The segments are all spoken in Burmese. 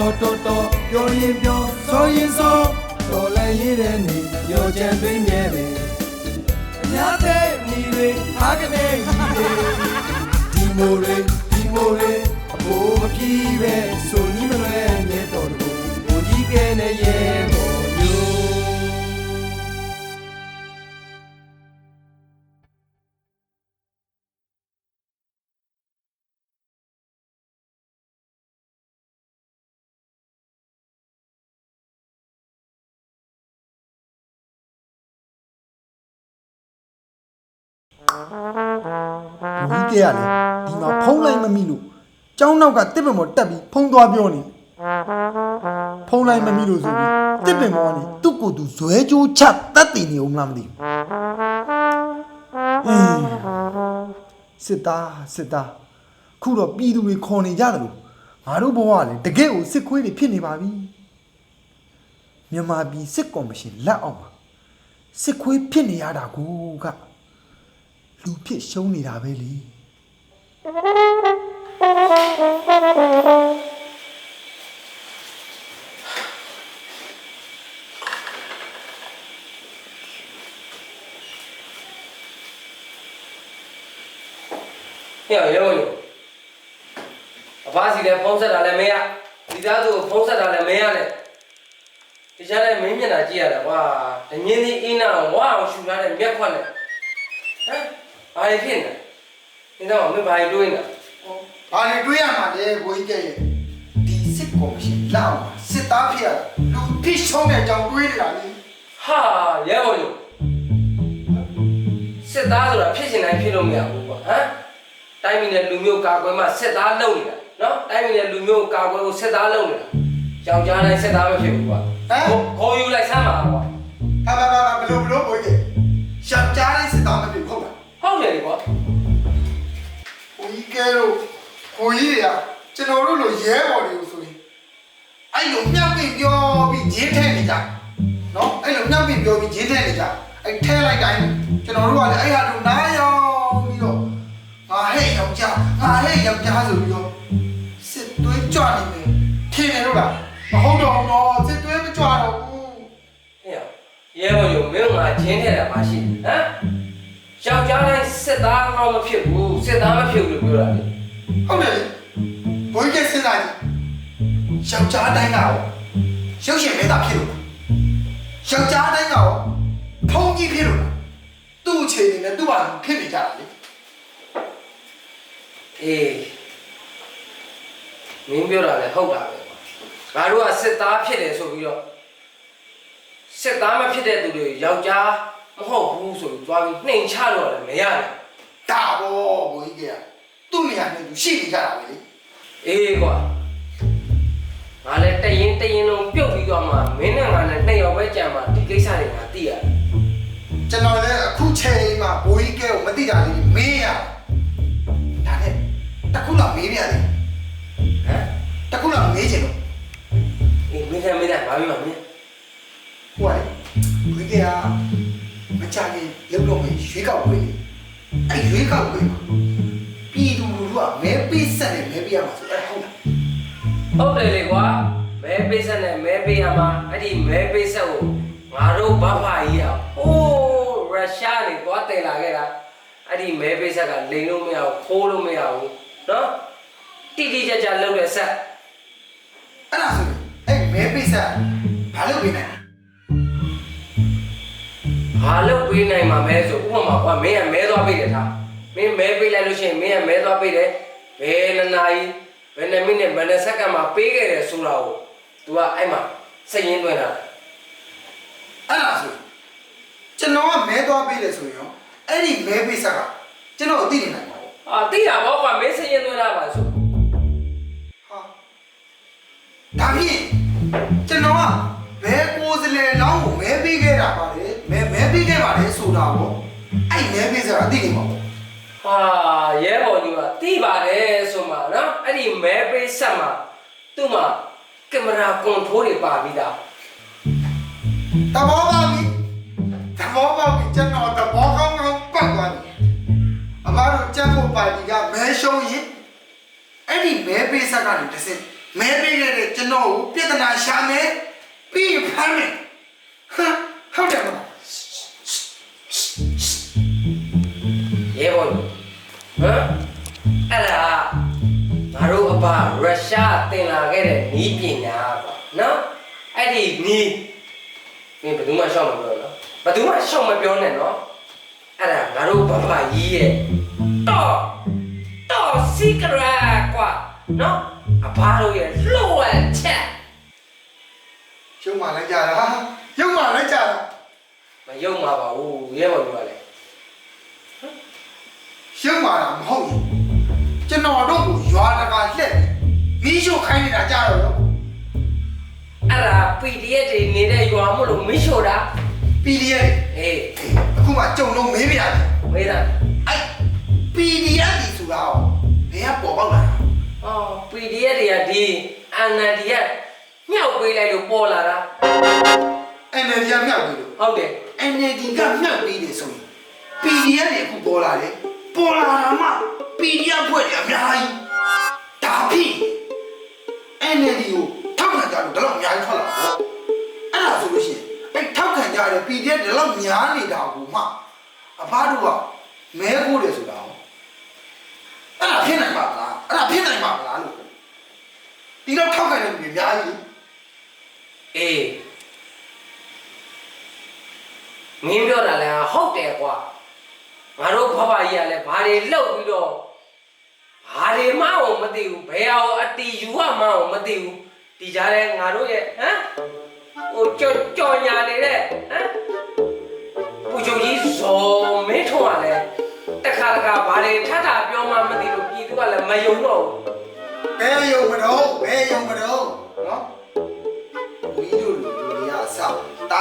စောတော်တော်ပြောရင်ပြောဆိုရင်ဆိုတော်လည်းရည်တဲ့နေပြောချင်သွင်းမြဲတယ်အများတဲ့ညီတွေဟာကနေကြီးတွေဒီမိုတွေဒီမိုတွေအဖို့မပြေးပဲဆိုနီးမလွဲမြဲတော်တို့ဘိုးကြီးကဲနဲ့ရဲ ဝီးကဲရလေဒီမှာဖုံးလိုက်မမိလို့ကျောင်းနောက်ကတစ်ပင်ပေါ်တက်ပြီးဖုံးသွားပြောနေဖုံးလိုက်မမိလို့ဆိုပြီးတစ်ပင်ပေါ်ကနေသူ့ကိုယ်သူဇွဲကြိုးချတက်တည်နေအောင်မလားမသိဘူးအင်းစစ်သားစစ်သားခုတော့ပြည်သူတွေခေါ်နေကြတယ်လို့ငါတို့ဘဝကလည်းတကယ့်ကိုစစ်ခွေးတွေဖြစ်နေပါပြီမြန်မာပြည်စစ်ကော်မရှင်လက်အောက်မှာစစ်ခွေးဖြစ်နေရတာကိုက လူဖြစ်ရှုံးနေတာပဲလေဟဲ့ရောရောအဖားစီလည်းဖုံးဆက်တာလည်းမရဒီသားစုကိုဖုံးဆက်တာလည်းမရနဲ့ဒီချမ်းလည်းမင်းမျက်နှာကြည့်ရတာကွာတငင်းသေးအင်းနာဝါအောင်ရှူထားတဲ့မျက်ခွက်နဲ့ဟမ် ဘာလို့ဖြစ်နေလဲဒီတော့မင်းဘာလို့တွေးနေတာ။ဘာလို့တွေးရမှာလဲဘိုးကြီးကရဲ့ဒီစစ်ကော်မရှင်လောက်မှာစစ်သားဖြစ်ရတာလူဖြစ်ရှုံးတဲ့အကြောင်းတွေးနေတာလေဟာရဲဘော်ညစစ်သားဆိုတာဖြစ်ရှင်တိုင်းဖြစ်လို့မရဘူးကွာဟမ်တိုင်းပြည်နဲ့လူမျိုးကာကွယ်မှစစ်သားလုပ်နေတာနော်တိုင်းပြည်နဲ့လူမျိုးကာကွယ်ဖို့စစ်သားလုပ်နေတာယောက်ျားတိုင်းစစ်သားမဖြစ်ဘူးကွာခေါ်ယူလိုက်ဆမ်းပါကွာ။ဟာဘာဘာဘာဘလို့ဘလို့ဘိုးကြီးရှောက်ကြားတဲ့စစ်သားမဖြစ် ဟုတ်လားဟုတ်တယ်လေကွာ။ဘိုးကြီးကဲတော့ဘိုးကြီးတွေကကျွန်တော်တို့လိုရဲဘော်တွေကိုဆိုရင်အဲ့လိုမြောက်ပြင်ပြောပြီးဂျင်းထဲနေကြ။နော်အဲ့လိုမြောက်ပြင်ပြောပြီးဂျင်းထဲနေကြ။အဲ့ထဲလိုက်တိုင်းကျွန်တော်တို့ကလည်းအဲ့ဟာတို့နားရောင်ပြီးတော့ငါဟဲ့ယောက်ျားငါဟဲ့ယောက်ျားဆိုပြီးတော့စစ်သွေးကြွနေတယ်ထင်တယ်လို့လားမဟုတ်တော့ဘူးနော်စစ်သွေးမကြွတော့ဘူးဟဲ့ရဲဘော်ညမင်းငါဂျင်းထဲတာမရှိဟမ်ယောက်ျားတိုင်း စစ်သားကောင်းမဖြစ်ဘူးစစ်သားမဖြစ်ဘူးလို့ပြောတာလေဟုတ်တယ်လေဘိုးကြီးစဉ်းစားကြည့်ယောက်ျားတိုင်းကရောရုပ်ရှင်မဲသားဖြစ်လို့လားယောက်ျားတိုင်းကရောဖုံးကြီးဖြစ်လို့လားသူ့အခြေအနေနဲ့သူ့ဘာလို့ဖြစ်နေကြတာလဲအေးမင်းပြောတာလည်းဟုတ်တာပဲကွာငါတို့ကစစ်သားဖြစ်တယ်ဆိုပြီးတော့စစ်သားမဖြစ်တဲ့သူတွေယောက်ျားမဟုတ်ဘူးဆိုပြီးသွားပြီးနှိမ်ချတော့လည်းမရဘူး ဒါဘောဘိုးကြီးကသူ့နေရာနဲ့သူရှိနေကြတာပဲလေအေးကွာငါလည်းတရင်တရင်လုံးပြုတ်ပြီးတော့မှမင်းနဲ့ငါနဲ့နှစ်ယောက်ပဲကြံမှာဒီကိစ္စတွေငါသိရတယ်ကျွန်တော်လည်းအခုချိန်မှာဘိုးကြီးကကိုမသိတာလေးမေးရဒါနဲ့တခုတော့မေးပြရတယ်ဟမ်တခုတော့မေးချင်လို့အေးမင်းကမင်းကဘာပြောမလဲဟိုကဝိကရမချခင်လောက်တော့မေရွေးကောက်ဝေးလေ အဲ့ရွေးကောက်ဝေးမှာပြည်သူလူထုကမဲပေးဆက်နဲ့မဲပေးရမှာဆိုအဲ့ဟုတ်လား ဟုတ်တယ်လေကွာမဲပေးဆက်နဲ့မဲပေးရမှာအဲ့ဒီမဲပေးဆက်ကိုငါတို့ဘဖာကြီးอ่ะဟိုးရုရှားနေသွားတယ်လာခဲ့တာအဲ့ဒီမဲပေးဆက်ကလိန်လို့မရဘူးခိုးလို့မရဘူးเนาะတိတိကျကျလုပ်တဲ့ဆက် အဲ့ဒါဆိုရင်အဲ့မဲပေးဆက်ဘာလို့ပေးနိုင် လဲဘာလုပ်ပေးနိုင်မှာမဲဆိုဥပမာကွာမင်းကမဲသွားပေးတယ်ထားမင်းမဲပေးလိုက်လို့ရှိရင်မင်းကမဲသွားပေးတယ်ဘယ်နှစ်နာရီဘယ်နှစ်မိနစ်ဘယ်နှစ်စက္ကန့်မှာပေးခဲ့တယ်ဆိုတာကို तू ကအဲ့မှာစိတ်ရင်းသွင်းတာအဲ့ဒါဆိုရင်ကျွန်တော်ကမဲသွားပေးတယ်ဆိုရင်ရောအဲ့ဒီမဲပေးဆက်ကကျွန်တော်သိနေနိုင်ပါဘူးအာတိတာဘောကွာမင်းစိတ်ရင်းသွင်းတာပါဆိုဟာဒါဖြင့်ကျွန်တော်က ဘယ်ကိုယ်စလဲလောင်းကိုမဲပေးခဲ့တာပါလေမဲမဲပေးခဲ့ပါလေဆိုတာပေါ့အဲ့မဲပေးဆက်ကသိနေမှာပေါ့ဟာရဲဘော်ကြီးကတိပါတယ်ဆိုမှနော်အဲ့ဒီမဲပေးဆက်မှာသူ့မှာကင်မရာကွန်ထရိုးတွေပါပြီးသားတဘောပါပြီတဘောပါပြီကျွန်တော်တဘောကောင်းကောင်းပတ်သွားပြီအမတို့ကြက်ဖို့ပါတီကမဲရှုံးရင်အဲ့ဒီမဲပေးဆက်ကနေတစ်စက်မဲပေးခဲ့တဲ့ကျွန်တော်ကိုပြဿနာရှာမယ် ပြီးရင်ဖမ်းမယ်ဟာဟုတ်တယ်မလားရဲဘော်ကြီးဟမ်အဲ့ဒါငါတို့အဘရုရှားတင်လာခဲ့တဲ့နီးပညာပေါ့နော်အဲ့ဒီနီးမင်းဘယ်သူမှရှောက်မပြောနော်ဘယ်သူမှရှောက်မပြောနဲ့နော်အဲ့ဒါငါတို့ဘဘကြီးရဲ့တော့တော့စီကရာကွာနော်အဘတို့ရဲ့လှုပ်ဝက်ချက် ရုံမှလိုက်ကြတာရုံမှလိုက်ကြတာမယုံပါပါဘူးရဲဘော်ကြီးကလည်းရုံမှတာမဟုတ်ဘူးကျွန်တော်တို့ကိုရွာတကာလှက်မီးရှို့ခိုင်းနေတာကြတော့ရောအဲ့ဒါ PDF တွေနေတဲ့ရွာမို့လို့မင်းရှို့တာ PDF အေးအခုမှကြုံလုံးမေးပြရတယ်မေးတာအဲ့ PDF ဒီဆိုတာကိုဘယ်ကပေါ်ပေါက်လာတာအော် PDF တွေကဒီအန်နဒီက မြောက်ပေးလိုက်လို့ပေါ်လာတာ NLD ကမြောက်ပြီလို့ ဟုတ်တယ် NLD ကမြောက်ပြီလေဆိုရင် PDF တွေအခုပေါ်လာတယ်ပေါ်လာတာမှ PDF ဖွဲ့တယ်အများကြီးဒါဖြစ် NLD ကိုထောက်ခံကြလို့ဒါတော့အများကြီးထွက်လာတော့အဲ့ဒါဆိုလို့ရှိရင်အဲ့ထောက်ခံကြတဲ့ PDF တွေတော့များနေတာကိုမှအဖားတို့ကမဲဖို့တယ်ဆိုတာဟောအဲ့ဒါဖြစ်နိုင်ပါမလားအဲ့ဒါဖြစ်နိုင်ပါမလားလို့ဒီတော့ထောက်ခံတဲ့လူတွေအများကြီးလေ အေးမင်းပြောတာလည်းဟုတ်တယ်ကွာငါတို့ဘဘကြီးကလည်းဘာတွေလှုပ်ပြီးတော့ဘာတွေမှအောင်မသိဘူးဘယ်အောင်အတီယူရမှအောင်မသိဘူးဒီကြားထဲငါတို့ရဲ့ဟမ်ဟိုကြော်ကြော်ညာနေတဲ့ဟမ်ပူချုပ်ကြီးဇော်မင်းထွန်းကလည်းတခါတခါဘာတွေထထပြောမှမသိလို့ပြည်သူကလည်းမယုံတော့ဘူးဘယ်ယုံမတော့ဘယ်ယုံမတော့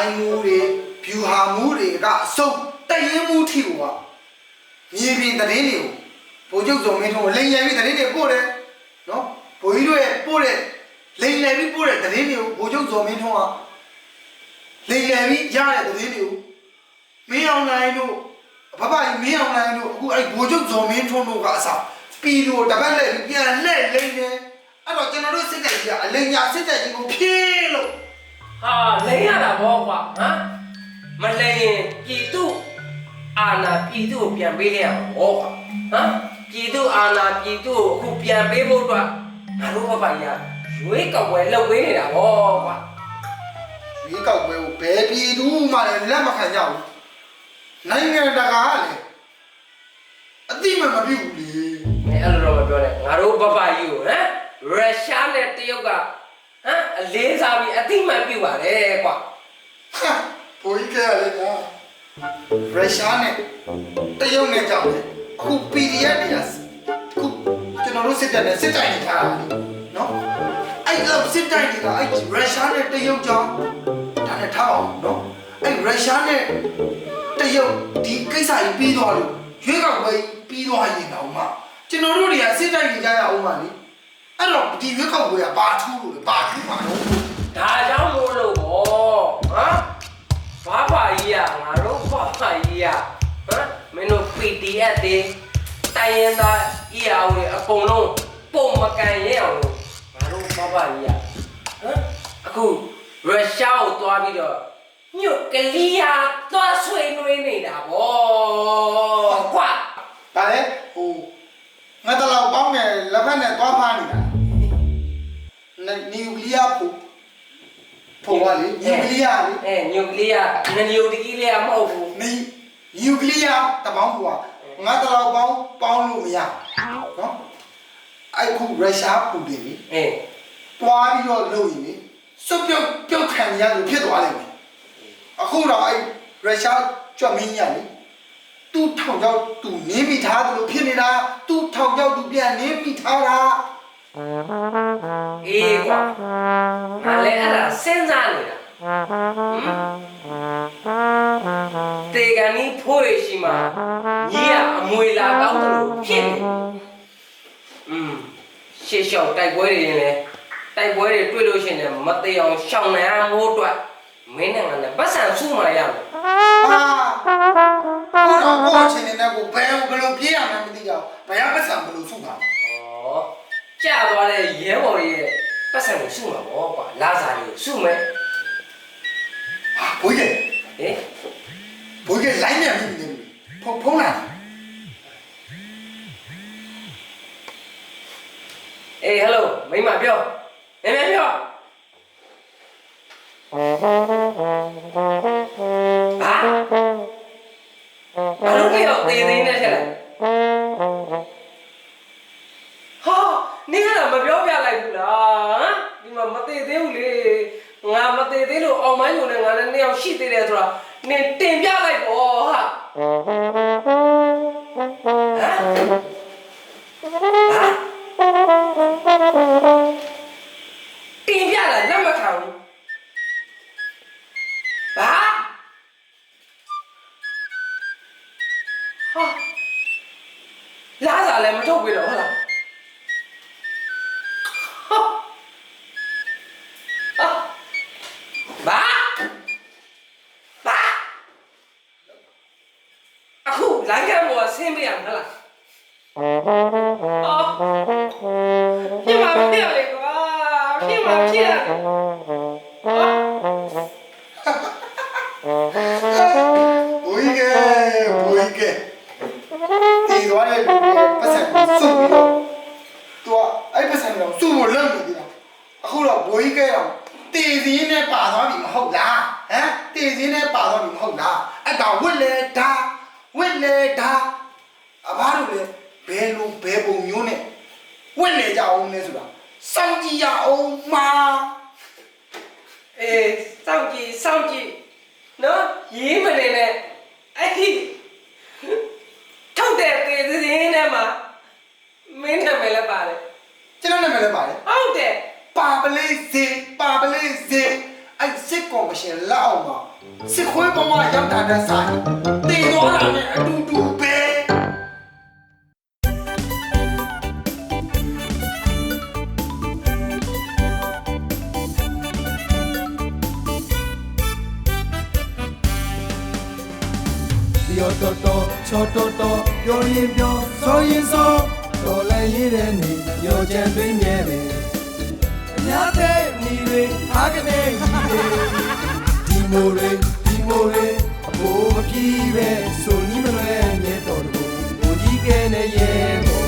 င်းမှုတွေဖြူဟာမှုတွေကအစုံတရင်မှုထီကိုကမြေပြင်သတင်းတွေကိုဘိုးချုပ်စုံမင်းတို့လိန်လည်ပြီးသတင်းတွေပို့တယ်နော်ဘိုးကြီးတို့ရဲ့ပို့တဲ့လိန်လည်ပြီးပို့တဲ့သတင်းတွေကိုဘိုးချုပ်စုံမင်းတို့ကလိန်လည်ပြီးကြားတဲ့သတင်းတွေကိုမင်းအောင်လိုင်းတို့ဘဘကြီးမင်းအောင်လိုင်းတို့အခုအဲ့ဘိုးချုပ်စုံမင်းထွန်းတို့ကအစပီလိုတပတ်လက်ပြီးပြန်လှည့်လိန်တယ်အဲ့တော့ကျွန်တော်တို့စစ်တပ်ကြီးကအလိန်ညာစစ်တပ်ကြီးကိုဖြင်းလို့ ဟာလိန်ရတာဘောကွာဟမ်မလိန်ရင်ပြည်သူအာနာပြည်သူကိုပြန်ပေးလိုက်ရမှာဘောကွာဟမ်ပြည်သူအာနာပြည်သူကိုအခုပြန်ပေးဖို့အတွက်ငါတို့ဘဘကြီးကရွေးကောက်ပွဲလှုပ်ပေးနေတာဘောကွာဒီကောက်ပွဲကိုဘယ်ပြည်သူမှလည်းလက်မခံကြဘူးနိုင်ငံတကာကလည်းအတိမမပြုတ်ဘူးလေမင်းအဲ့လိုတော့မပြောနဲ့ငါတို့ဘဘကြီးကိုဟမ်ရုရှားနဲ့တရုတ်က ဟမ်အလေးစားပြီးအတိမတ်ပြုပါတယ်ကွာဟာဘိုးကြီးကလည်းကွာရုရှားနဲ့တရုတ်နဲ့ကြောက်တယ်အခု PDF တွေကအခုကျွန်တော်တို့စစ်တပ်နဲ့စစ်တိုင်နေထားတာလေနော်အဲ့လောက်စစ်တိုင်တွေကအဲ့ရုရှားနဲ့တရုတ်ကြောင့်ဒါနဲ့ထားအောင်နော်အဲ့ရုရှားနဲ့တရုတ်ဒီကိစ္စကြီးပြီးသွားလို့ရွေးကောက်ပွဲပြီးသွားရင်တော့မှကျွန်တော်တို့တွေကစစ်တိုင်နေကြရအောင်ပါလေ အဲ့တော့ဒီရွေးကောက်ပွဲကဘာထူးလို့လဲဘာထူးမှာတော့ ဒါကြောင့်မို့လို့ဗောဟမ်ဘာဖာကြီးอ่ะငါတို့ဘာဖာကြီးอ่ะဟမ်မင်းတို့ PDF တွေတိုင်းရင်သား EAO တွေအကုန်လုံးပုံမကန်ရဲအောင်လို့ငါတို့ဘာဖာကြီးอ่ะဟမ်အခုရုရှားကိုတွားပြီးတော့ညွတ်ကလေးယာတွားဆွေးနွေးနေတာဗောကွာ ။ဒါလေဟို ငါတလောက်ပေါင်းတယ်လက်ဖက်နဲ့သွားဖားနေတာ။နနျူကလ িয়ার ဖို့ဖို့ပါလေနျူကလ িয়ার လေ အဲညွတ်ကလေးယာနညိုတကြီးလေးကမဟုတ်ဘူး နနျူကလ িয়ার တပေါင်းကွာငါတလောက်ပေါင်းပေါင်းလို့မရဘူးနော်။အဲ့ခုရုရှားပူတင်ပြီ အဲ တွားပြီးတော့လုပ်ရင်လေစွတ်ပြုတ်ပြုတ်ခံရလို့ဖြစ်သွားလိမ့်မယ်။အခုတော့အဲ့ရုရှားကြွမင်းညာလေ သူ့ထောင်ကြောက်သူနင်းမိထားတယ်လို့ဖြစ်နေတာသူ့ထောင်ကြောက်သူပြန်နင်းမိထားတာအေးကွာငါလည်းအဲ့ဒါစဉ်းစားနေတာတေကန်နီးဖိုးရရှိမှာညီကအမွေလာကောင်းတယ်လို့ဖြစ်နေอืมရှေ့လျှောက်တိုက်ပွဲတွေရင်လည်းတိုက်ပွဲတွေတွေ့လို့ရှိရင်လည်းမသေးအောင်ရှောင်နိုင်အောင်မိုးအတွက် မင်းနဲ့ငါနဲ့ပတ်စံစုမှရမယ်ဟာကိုတော့ကိုအချင်းနဲ့ကိုဘယ်ဘယ်လိုပြေးရမှန်းမသိကြဘူးဘယ်ရပတ်စံဘယ်လိုစုတာဩကြာသွားတဲ့ရဲဘော်ရဲ့ပတ်စံကိုစုမှာပေါ့ကွာလာစားလေးကိုစုမယ်ဟာဘိုးကြီးဟင်ဘိုးကြီးလိုင်းမြန်ပြီလေဖုံဖုံးလာအေးဟယ်လိုမိမပြောနည်းနည်းပြော ဟာဘာလို့ပြောသေးသေးနဲ့ထက်လိုက်ဟာနင်ကတော့မပြောပြလိုက်ဘူးလားဟမ်ဒီမှာမသေးသေးဘူးလေငါမသေးသေးလို့အောင်မိုင်းုံနဲ့ငါလည်းနှစ်ယောက်ရှိသေးတယ်ဆိုတာနင်တင်ပြလိုက်ပေါ့ဟာဟမ်ဟာတင်ပြလာလက်မခံဘူးဘာ အော်ပြမပြရလေကွာပြမပြရလေဟာဘိုးကြီးကဘိုးကြီးကတီသွားတဲ့လူတွေပတ်စံကိုစုပြီးတော့သူကအဲ့ပတ်စံကိုစုဖို့လုပ်နေတယ်အခုတော့ဘိုးကြီးကတော့တီစင်းနဲ့ပါသွားပြီမဟုတ်လားဟမ်တီစင်းနဲ့ပါသွားပြီမဟုတ်လားအဲ့ဒါဝစ်လေဒါဝစ်လေဒါအဘတို့လေ ဘယ်လိုဘယ်ပုံမျိုးနဲ့ဝစ်လေကြအောင်လဲဆိုတာစောင့်ကြည့်ရအောင်မှာအေးစောင့်ကြည့်စောင့်ကြည့်နော်ရေးမနေနဲ့အဲ့ဒီထုတ်တဲ့ပေစင်းထဲမှာမင်းနာမည်လည်းပါတယ်ကျွန်တော်နာမည်လည်းပါတယ်ဟုတ်တယ်ပါပလေးစေပါပလေးစေအဲ့စစ်ကော်မရှင်လက်အောက်မှာစစ်ခွေးပေါ်မှာရောက်တာတဲ့ဆိုင်တင်သွားတာနဲ့အတူတူ ချောတော်တော်ပြောရင်ပြောစောရင်စောတော်လည်းရတဲ့နေရောချန်တွင်မြဲတယ်အများတဲ့မိတွေအားကနေကြီးတွေဒီမိုတွေဒီမိုတွေအဖို့မပြီးပဲဆိုနီးမလွဲမြဲတော်တော်ကိုကြီးကဲနေရဲ့